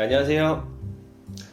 네, 안녕하세요.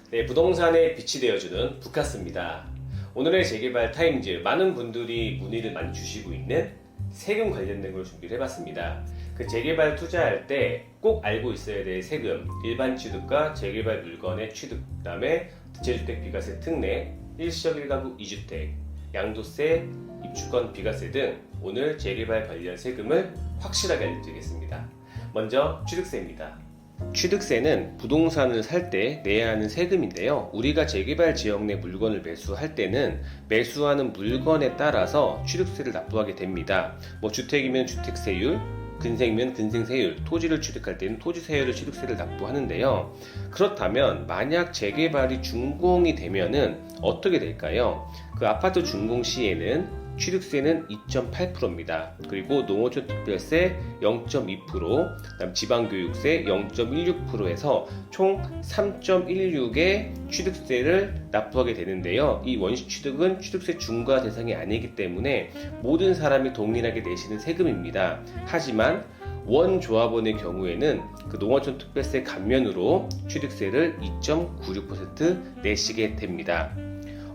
네, 부동산에 빛이 되어주는 부카스입니다. 오늘의 재개발 타임즈 많은 분들이 문의를 많이 주시고 있는 세금 관련된 걸 준비를 해봤습니다. 그 재개발 투자할 때 꼭 알고 있어야 될 세금, 일반 취득과 재개발 물건의 취득, 그다음에 대체주택 비과세 특례, 일시적 1가구 2주택, 양도세, 입주권 비과세 등 오늘 재개발 관련 세금을 확실하게 알려드리겠습니다. 먼저 취득세입니다. 취득세는 부동산을 살 때 내야 하는 세금인데요. 우리가 재개발 지역 내 물건을 매수할 때는 매수하는 물건에 따라서 취득세를 납부하게 됩니다. 뭐 주택이면 주택세율, 근생이면 근생세율, 토지를 취득할 때는 토지세율을 취득세를 납부하는데요. 그렇다면 만약 재개발이 준공이 되면은 어떻게 될까요? 그 아파트 준공 시에는 취득세는 2.8%입니다. 그리고 농어촌 특별세 0.2%, 그다음 지방교육세 0.16%에서 총 3.16의 취득세를 납부하게 되는데요. 이 원시 취득은 취득세 중과 대상이 아니기 때문에 모든 사람이 동일하게 내시는 세금입니다. 하지만 원 조합원의 경우에는 그 농어촌 특별세 감면으로 취득세를 2.96% 내시게 됩니다.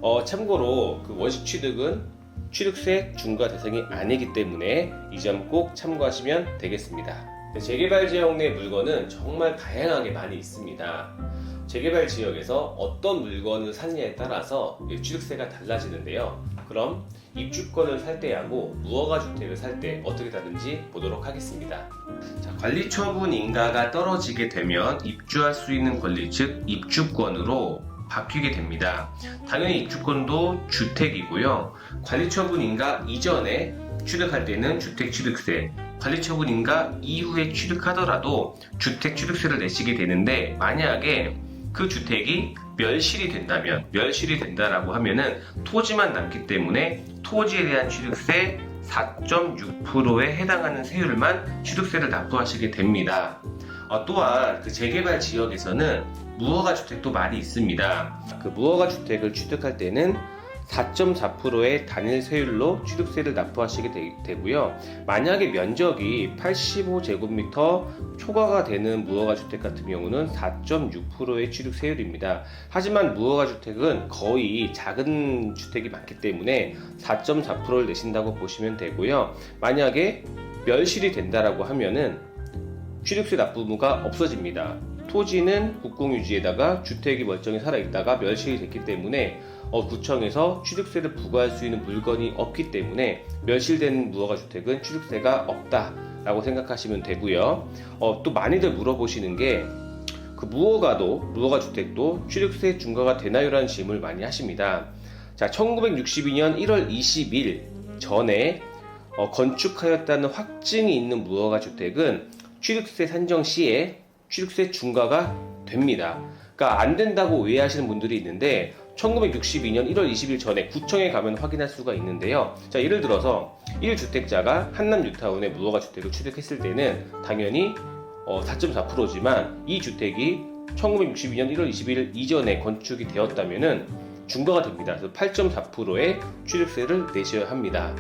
어, 참고로 그 원시 취득은 취득세 중과 대상이 아니기 때문에 이 점 꼭 참고하시면 되겠습니다. 네, 재개발 지역 내 물건은 정말 다양하게 많이 있습니다. 재개발 지역에서 어떤 물건을 샀냐에 따라서 취득세가 달라지는데요. 그럼 입주권을 살 때하고 무허가 주택을 살 때 어떻게 다른지 보도록 하겠습니다. 자, 관리 처분 인가가 떨어지게 되면 입주할 수 있는 권리 즉 입주권으로 바뀌게 됩니다. 당연히 입주권도 주택이고요. 관리처분인가 이전에 취득할 때는 주택 취득세, 관리처분인가 이후에 취득하더라도 주택 취득세를 내시게 되는데 만약에 그 주택이 멸실이 된다면 멸실이 된다라고 하면은 토지만 남기 때문에 토지에 대한 취득세 4.6%에 해당하는 세율만 취득세를 납부하시게 됩니다. 어, 또한 그 재개발 지역에서는 무허가 주택도 많이 있습니다. 그 무허가 주택을 취득할 때는 4.4%의 단일 세율로 취득세를 납부하시게 되, 고요 만약에 면적이 85제곱미터 초과가 되는 무허가 주택 같은 경우는 4.6%의 취득 세율입니다. 하지만 무허가 주택은 거의 작은 주택이 많기 때문에 4.4%를 내신다고 보시면 되고요. 만약에 멸실이 된다라고 하면은 취득세 납부무가 없어집니다. 토지는 국공유지에다가 주택이 멀쩡히 살아있다가 멸실이 됐기 때문에 어, 구청에서 취득세를 부과할 수 있는 물건이 없기 때문에 멸실된 무허가 주택은 취득세가 없다라고 생각하시면 되고요. 어, 또 많이들 물어보시는 게 그 무허가도 무허가 주택도 취득세 중과가 되나요라는 질문을 많이 하십니다. 자, 1962년 1월 20일 전에 어, 건축하였다는 확증이 있는 무허가 주택은 취득세 산정 시에 취득세 중과가 됩니다. 그러니까 안 된다고 오해하시는 분들이 있는데 1962년 1월 20일 전에 구청에 가면 확인할 수가 있는데요. 자, 예를 들어서 1주택자가 한남 뉴타운에 무허가 주택을 취득했을 때는 당연히 어, 4.4%지만 이 주택이 1962년 1월 20일 이전에 건축이 되었다면은 중과가 됩니다. 그래서 8.4%의 취득세를 내셔야 합니다.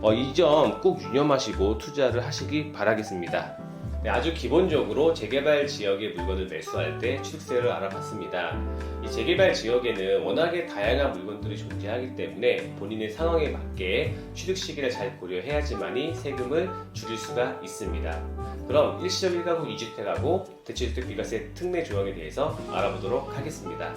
어, 이 점 꼭 유념하시고 투자를 하시기 바라겠습니다. 네, 아주 기본적으로 재개발 지역의 물건을 매수할 때 취득세를 알아봤습니다. 이 재개발 지역에는 워낙에 다양한 물건들이 존재하기 때문에 본인의 상황에 맞게 취득 시기를 잘 고려해야지만이 세금을 줄일 수가 있습니다. 그럼 일시적 1가구 2주택하고 대체주택 비과세 특례 조항에 대해서 알아보도록 하겠습니다.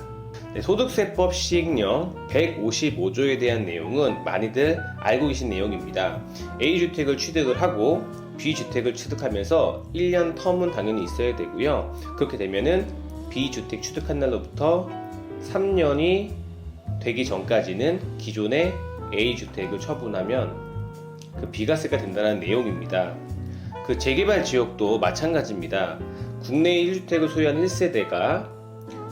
네, 소득세법 시행령 155조에 대한 내용은 많이들 알고 계신 내용입니다. A주택을 취득을 하고 B주택을 취득하면서 1년 텀은 당연히 있어야 되고요. 그렇게 되면은 B주택 취득한 날로부터 3년이 되기 전까지는 기존의 A주택을 처분하면 그 비과세가 된다는 내용입니다. 그 재개발 지역도 마찬가지입니다. 국내 1주택을 소유한 1세대가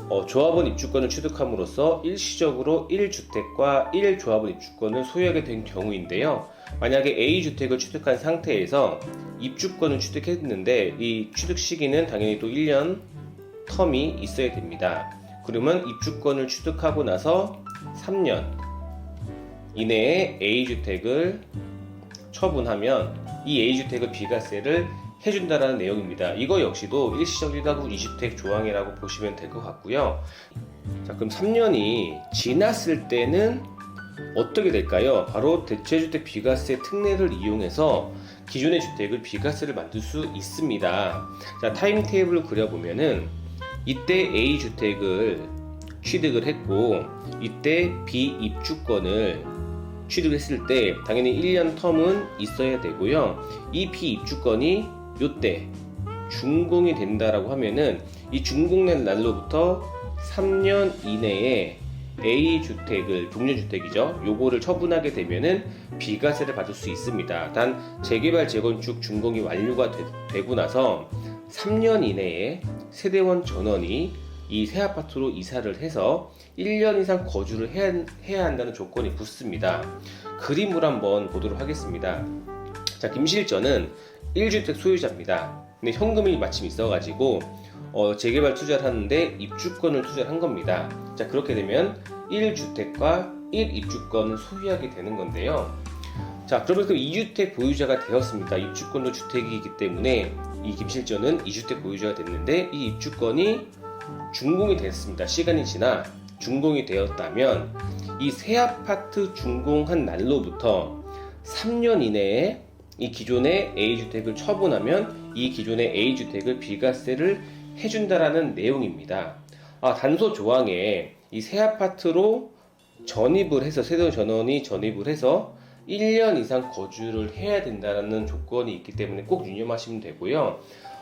어, 조합원 입주권을 취득함으로써 일시적으로 1주택과 1조합원 입주권을 소유하게 된 경우인데요. 만약에 A주택을 취득한 상태에서 입주권을 취득했는데 이 취득 시기는 당연히 또 1년 텀이 있어야 됩니다. 그러면 입주권을 취득하고 나서 3년 이내에 A주택을 처분하면 이 A주택의 비과세를 해준다라는 내용입니다. 이거 역시도 일시적 1가구 2주택 조항이라고 보시면 될 것 같고요. 자, 그럼 3년이 지났을 때는 어떻게 될까요? 바로 대체주택 비과세 특례를 이용해서 기존의 주택을 비과세를 만들 수 있습니다. 자, 타임 테이블을 그려보면은 이때 A 주택을 취득을 했고 이때 B 입주권을 취득했을 때 당연히 1년 텀은 있어야 되고요. 이 B 입주권이 요때 준공이 된다라고 하면은 이 준공된 날로부터 3년 이내에 A 주택을 종료 주택이죠. 요거를 처분하게 되면은 비과세를 받을 수 있습니다. 단 재개발 재건축 준공이 완료가 되, 고 나서 3년 이내에 세대원 전원이 이 새 아파트로 이사를 해서 1년 이상 거주를 해야, 해야 한다는 조건이 붙습니다. 그림을 한번 보도록 하겠습니다. 자, 김실전은 1주택 소유자입니다. 근데 현금이 마침 있어가지고 어, 재개발 투자를 하는데 입주권을 투자를 한 겁니다. 자, 그렇게 되면 1주택과 1입주권을 소유하게 되는 건데요. 자, 그러면 그 2주택 보유자가 되었습니다. 입주권도 주택이기 때문에 이 김실전은 2주택 보유자가 됐는데 이 입주권이 준공이 됐습니다. 시간이 지나 준공이 되었다면 이 새 아파트 준공한 날로부터 3년 이내에 이 기존의 A주택을 처분하면 이 기존의 A주택을 비과세를 해준다라는 내용입니다. 아, 단서 조항에 이 새 아파트로 전입을 해서 세대 전원이 전입을 해서 1년 이상 거주를 해야 된다는 조건이 있기 때문에 꼭 유념하시면 되고요.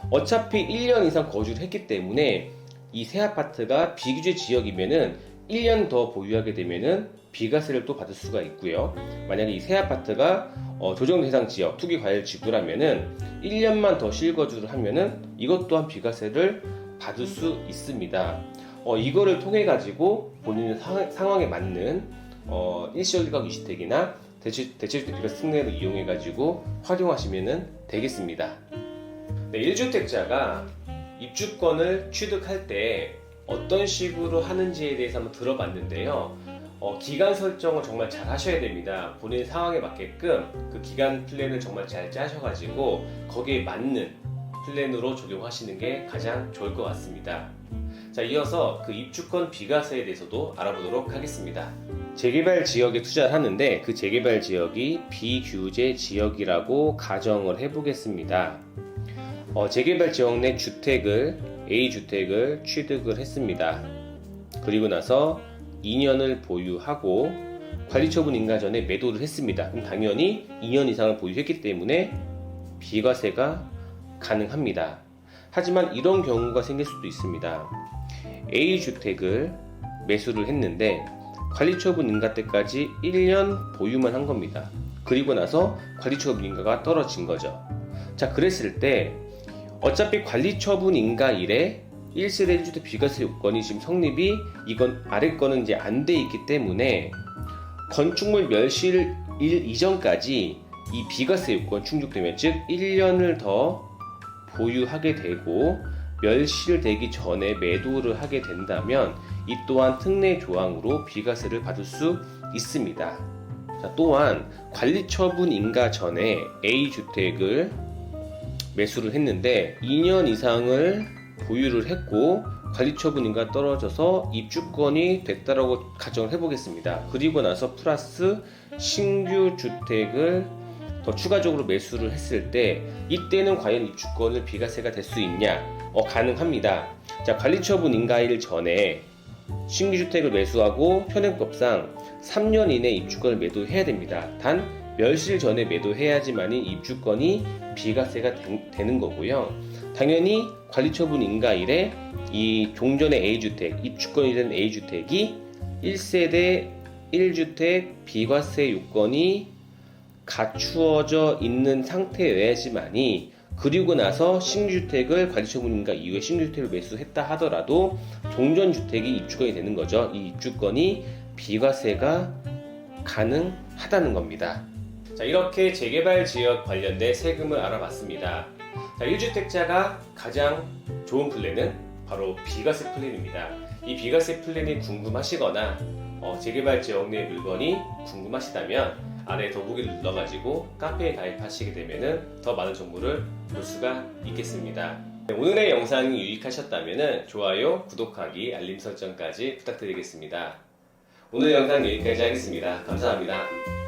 어차피 1년 이상 거주를 했기 때문에 이 새 아파트가 비규제 지역이면은 1년 더 보유하게 되면은 비과세를 또 받을 수가 있고요. 만약에 이 새 아파트가 어, 조정 대상 지역 투기 과열 지구라면은 1년만 더 실거주를 하면은 이것 또한 비과세를 받을 수 있습니다. 어, 이거를 통해 가지고 본인의 상, 상황에 맞는 어, 일시적 1가구 2주택이나 대체, 대체주택 비과세 특례를 이용해 가지고 활용하시면 되겠습니다. 네, 1주택자가 입주권을 취득할 때 어떤 식으로 하는지에 대해서 한번 들어봤는데요. 어, 기간 설정을 정말 잘 하셔야 됩니다. 본인 상황에 맞게끔 그 기간 플랜을 정말 잘 짜셔가지고 거기에 맞는 플랜으로 적용하시는 게 가장 좋을 것 같습니다. 자, 이어서 그 입주권 비과세에 대해서도 알아보도록 하겠습니다. 재개발 지역에 투자를 하는데 그 재개발 지역이 비규제 지역이라고 가정을 해보겠습니다. 어, 재개발 지역 내 주택을 A주택을 취득을 했습니다. 그리고 나서 2년을 보유하고 관리처분 인가 전에 매도를 했습니다. 그럼 당연히 2년 이상을 보유했기 때문에 비과세가 가능합니다. 하지만 이런 경우가 생길 수도 있습니다. A주택을 매수를 했는데 관리처분 인가 때까지 1년 보유만 한 겁니다. 그리고 나서 관리처분 인가가 떨어진 거죠. 자, 그랬을 때 어차피 관리처분 인가일에 1세대 1주택 비과세 요건이 지금 성립이 이건 아래 거는 이제 안 돼 있기 때문에 건축물 멸실 일 이전까지 이 비과세 요건 충족되면 즉 1년을 더 보유하게 되고 멸실되기 전에 매도를 하게 된다면 이 또한 특례 조항으로 비과세를 받을 수 있습니다. 자, 또한 관리 처분 인가 전에 A 주택을 매수를 했는데 2년 이상을 보유를 했고 관리처분인가 떨어져서 입주권이 됐다라고 가정을 해보겠습니다. 그리고 나서 플러스 신규 주택을 더 추가적으로 매수를 했을 때 이때는 과연 입주권을 비과세가 될 수 있냐? 어, 가능합니다. 자, 관리처분 인가일 전에 신규 주택을 매수하고 현행법상 3년 이내 입주권을 매도해야 됩니다. 단 멸실 전에 매도해야지만이 입주권이 비과세가 되, 는 거고요. 당연히 관리처분 인가일에 이 종전의 A주택, 입주권이 된 A주택이 1세대 1주택 비과세 요건이 갖추어져 있는 상태여야지만이 그리고 나서 신주택을 관리처분인가 이후에 신주택을 매수했다 하더라도 종전주택이 입주권이 되는 거죠. 이 입주권이 비과세가 가능하다는 겁니다. 자, 이렇게 재개발 지역 관련된 세금을 알아봤습니다. 자, 1주택자가 가장 좋은 플랜은 바로 비과세 플랜입니다. 이 비과세 플랜이 궁금하시거나 어, 재개발 지역 내 물건이 궁금하시다면 아래 더보기를 눌러가지고 카페에 가입하시게 되면은 더 많은 정보를 볼 수가 있겠습니다. 네, 오늘의 영상이 유익하셨다면 좋아요, 구독하기, 알림 설정까지 부탁드리겠습니다. 오늘 영상 여기까지 하겠습니다. 감사합니다.